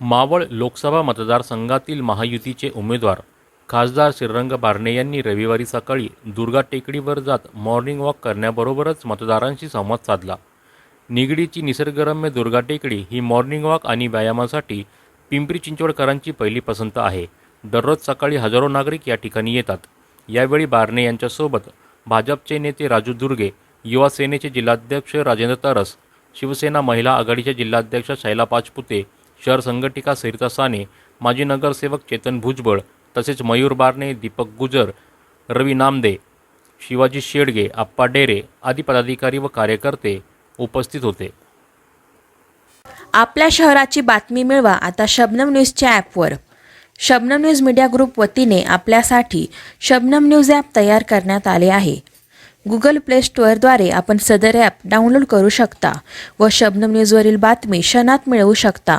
मावळ लोकसभा मतदारसंघातील महायुतीचे उमेदवार खासदार श्रीरंग बारणे यांनी रविवारी सकाळी दुर्गा टेकडीवर जात मॉर्निंग वॉक करण्याबरोबरच मतदारांशी संवाद साधला. निगडीची निसर्गरम्य दुर्गा टेकडी ही मॉर्निंग वॉक आणि व्यायामासाठी पिंपरी चिंचवडकरांची पहिली पसंत आहे. दररोज सकाळी हजारो नागरिक या ठिकाणी येतात. यावेळी बारणे यांच्यासोबत भाजपचे नेते राजू दुर्गे युवा सेनेचे जिल्हाध्यक्ष राजेंद्र तरस शिवसेना महिला आघाडीच्या जिल्हाध्यक्ष शैला पाचपुते शहर संघटिका सरिता साने माजी नगरसेवक चेतन भुजबळ तसेच मयूर बारणे दीपक गुजर रवी नामदे शिवाजी शेडगे आप्पा डेरे आदी पदाधिकारी व कार्यकर्ते उपस्थित होते. आपल्या शहराची बातमी मिळवा आता शबनम न्यूजच्या ॲपवर. शबनम न्यूज मीडिया ग्रुप वतीने आपल्यासाठी शबनम न्यूज ॲप तयार करण्यात आले आहे. गुगल प्ले स्टोअरद्वारे आपण सदर ॲप डाउनलोड करू शकता व शबनम न्यूजवरील बातमी क्षणात मिळवू शकता.